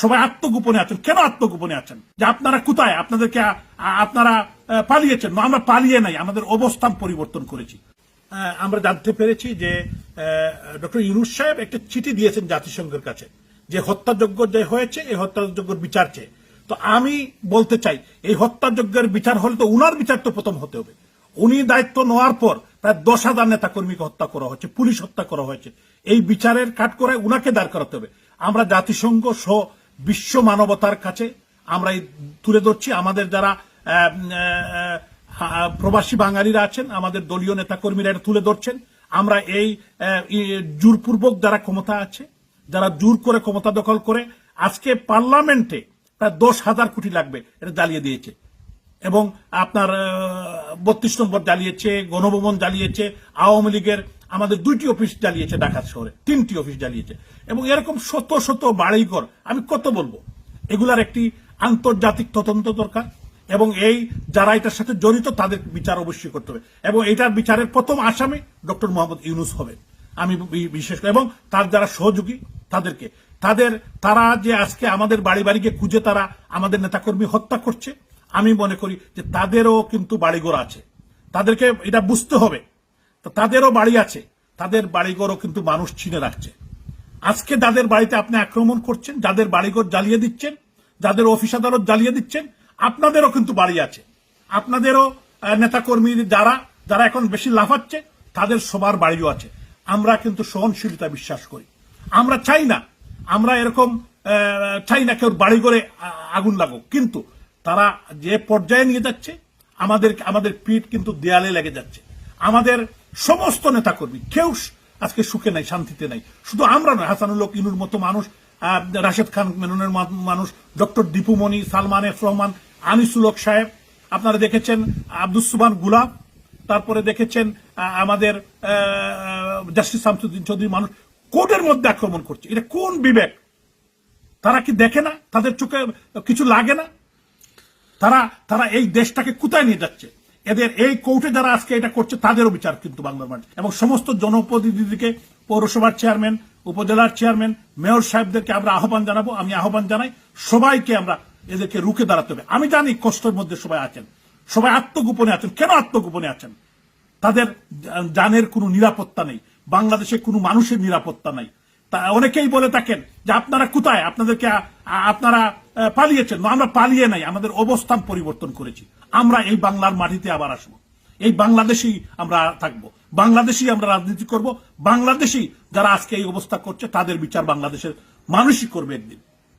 সবাই আত্মগোপনে আছেন। কেন আত্মগোপনে আছেন? যে আপনারা কোথায়? আপনাদেরকে আপনারা পালিয়েছেন? না, আমরা পালিয়ে নাই। আমাদের অবস্থান পরিবর্তন করেছি। আমরা জানতে পেরেছি যে ডক্টর ইউনুস সাহেব একটা চিঠি দিয়েছেন জাতিসংঘের কাছে যে হত্যাযোগ্য যে হয়েছে এই হত্যাযোগ্যের বিচার চেয়ে। তো আমি বলতে চাই এই হত্যাযজ্ঞের বিচার হলে তো উনার বিচার তো প্রথম হতে হবে। উনি দায়িত্ব নেওয়ার পর প্রায় দশ হাজার নেতা কর্মীকে হত্যা করা হয়েছে পুলিশ হত্যা করা হয়েছে। এই বিচারের কাঠ করে উনাকে দাঁড় করাতে হবে। আমরা জাতিসংঘ সহ বিশ্ব মানবতার কাছে আমরা তুলে ধরছি। আমাদের যারা প্রবাসী বাঙালিরা আছেন, আমাদের দলীয় নেতা কর্মীরা এটা তুলে ধরছেন। আমরা এই জোরপূর্বক যারা ক্ষমতা আছে, যারা জোর করে ক্ষমতা দখল করে, আজকে পার্লামেন্টে প্রায় দশ হাজার কোটি লাগবে এটা জ্বালিয়ে দিয়েছে। এবং আপনার বত্রিশ নম্বর জ্বালিয়েছে, গণভবন জ্বালিয়েছে, আওয়ামী লীগের আমাদের দুইটি অফিস জ্বালিয়েছে ঢাকা শহরে, তিনটি অফিস জ্বালিয়েছে। এবং এরকম শত শত বাড়িঘর, আমি কত বলব? এগুলার একটি আন্তর্জাতিক তদন্ত দরকার এবং এই যারা এটার সাথে জড়িত তাদের বিচার অবশ্যই করতে হবে। এবং এটার বিচারের প্রথম আসামি ডক্টর মোহাম্মদ ইউনুস হবে আমি বিশেষ করে এবং তার যারা সহযোগী, তাদেরকে। তাদের, তারা যে আজকে আমাদের বাড়ি বাড়িকে খুঁজে তারা আমাদের নেতাকর্মী হত্যা করছে। আমি মনে করি যে তাদেরও কিন্তু বাড়িঘর আছে। তাদেরকে এটা বুঝতে হবে। তাদেরও বাড়ি আছে। তাদের বাড়িঘরও কিন্তু মানুষ চিনে রাখছে। আজকে যাদের বাড়িতে আপনি আক্রমণ করছেন, যাদের বাড়িঘর জ্বালিয়ে দিচ্ছেন, যাদের অফিস আদালত জ্বালিয়ে দিচ্ছেন, আপনাদেরও কিন্তু বাড়ি আছে। আপনাদেরও নেতাকর্মী যারা যারা এখন বেশি লাফাচ্ছে, তাদের সবার বাড়িও আছে। আমরা কিন্তু সহনশীলতা বিশ্বাস করি। আমরা চাই না, আমরা এরকম চাই না কেউ বাড়ি করে আগুন লাগুক। কিন্তু তারা যে পর্যায়ে নিয়ে যাচ্ছে আমাদের আমাদের পিঠ কিন্তু দেয়ালে লেগে যাচ্ছে। আমাদের সমস্ত নেতাকর্মী, কেউ আজকে সুখে নাই, শান্তিতে নাই। শুধু আমরা নয় হাসানুল্লাহ ইনুর মতো মানুষ রাশেদ খান মেননের মানুষ, ডক্টর দীপুমণি সালমান এফ রহমান, আনিসুল হক সাহেব, আপনারা দেখেছেন আব্দুস সুবান গুলাম তারপরে দেখেছেন আমাদের জাস্টিস শামসুদ্দিন চৌধুরী মানুষ কোর্টের মধ্যে আক্রমণ করছে। এটা কোন বিবেক? তারা কি দেখে না? তাদের চোখে কিছু লাগে না? তারা তারা এই দেশটাকে কোথায় নিয়ে যাচ্ছে? এদের এই কোর্টে যারা আজকে এটা করছে, তাদেরও বিচার কিন্তু বাংলার মাঠে। এবং সমস্ত জনপ্রতিনিধিকে পৌরসভার চেয়ারম্যান, উপজেলার চেয়ারম্যান, মেয়র সাহেবদেরকে আমরা আহ্বান জানাব। আমি আহ্বান জানাই, সবাইকে আমরা এদেরকে রুখে দাঁড়াতে হবে। আমি জানি কষ্টের মধ্যে সবাই আছেন। সবাই আত্মগোপনে আছেন। কেন আত্মগোপনে আছেন? তাদের জানের কোনো নিরাপত্তা নেই। বাংলাদেশে কোনো মানুষের নিরাপত্তা নাই। অনেকেই বলে থাকেন যে আপনারা কোথায়? আপনাদেরকে আপনারা পালিয়েছেন। আমরা পালিয়ে নাই, আমাদের অবস্থান পরিবর্তন করেছি। আমরা এই বাংলার মাটিতে আবার আসব। এই বাংলাদেশেই আমরা থাকব। বাংলাদেশেই আমরা রাজনীতি করব। বাংলাদেশেই যারা আজকে এই অবস্থা করছে, তাদের বিচার বাংলাদেশের মানুষই করবে একদিন।